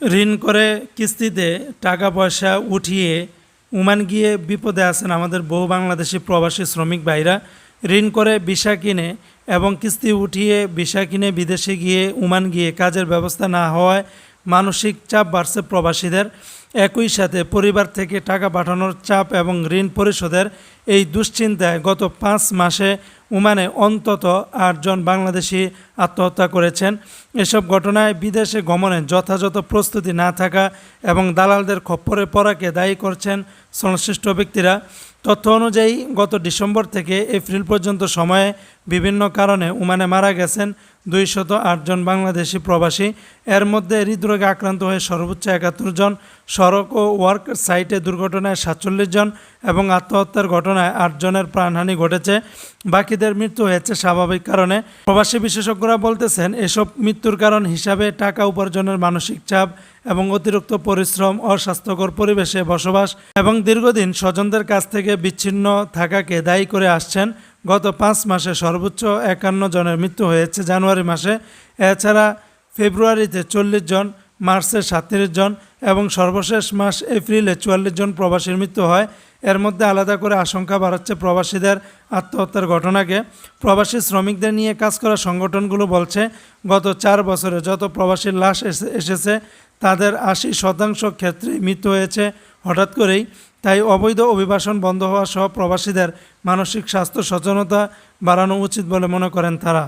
ঋণ করে কিস্তিতে টাকা পয়সা উঠিয়ে উমান গিয়ে বিপদে আছেন আমাদের বহু বাংলাদেশি প্রবাসী শ্রমিক ভাইরা। ঋণ করে ভিসা কিনে এবং কিস্তি উঠিয়ে ভিসা কিনে বিদেশে গিয়ে উমান গিয়ে কাজের ব্যবস্থা না হওয়ায় মানসিক চাপ বাড়ছে প্রবাসীদের। একই সাথে পরিবার থেকে টাকা পাঠানোর চাপ এবং ঋণ পরিশোধের এই দুশ্চিন্তায় গত পাঁচ মাসে ওমানে অন্তত আটজন বাংলাদেশি আত্মহত্যা করেছেন। এসব ঘটনায় বিদেশে গমনে যথাযথ প্রস্তুতি না থাকা এবং দালালদের খপ্পরে পড়াকে দায়ী করছেন সংশ্লিষ্ট ব্যক্তিরা। তথ্য অনুযায়ী, গত ডিসেম্বর থেকে এপ্রিল পর্যন্ত সময়ে বিভিন্ন কারণে ওমানে মারা গেছেন দুইশত আটজন বাংলাদেশি প্রবাসী। এর মধ্যে হৃদরোগে আক্রান্ত হয়ে সর্বোচ্চ একাত্তর জন, সড়ক ও ওয়ার্ক সাইটে দুর্ঘটনায় সাতচল্লিশ জন এবং আত্মহত্যার ঘটনায় আটজনের প্রাণহানি ঘটেছে। বাকিদের মৃত্যু হয়েছে স্বাভাবিক কারণে। প্রবাসী বিশেষজ্ঞরা বলতেছেন, এসব মৃত্যুর কারণ হিসাবে টাকা উপার্জনের মানসিক চাপ এবং অতিরিক্ত পরিশ্রম, অস্বাস্থ্যকর পরিবেশে বসবাস এবং দীর্ঘদিন স্বজনদের কাছ থেকে বিচ্ছিন্ন থাকাকে দায়ী করে আসছেন। গত পাঁচ মাসে সর্বোচ্চ একান্ন জনের মৃত্যু হয়েছে জানুয়ারি মাসে। এছাড়া ফেব্রুয়ারিতে চল্লিশ জন, মার্চে সাতত্রিশ জন এবং সর্বশেষ মাস এপ্রিলে চুয়াল্লিশ জন প্রবাসীর মৃত্যু হয়। এর মধ্যে আলাদা করে আশঙ্কা বাড়াচ্ছে প্রবাসীদের আত্মহত্যার ঘটনাকে। প্রবাসী শ্রমিকদের নিয়ে কাজ করা সংগঠনগুলো বলছে, গত চার বছরে যত প্রবাসীর লাশ এসেছে, তাদের আশি শতাংশ ক্ষেত্রে মৃত্যু হয়েছে। হঠাৎ করেই তাই অবৈধ অভিবাসন বন্ধ হওয়া সহ প্রবাসীদের মানসিক স্বাস্থ্য সচেতনতা বাড়ানো উচিত বলে মনে করেন তারা।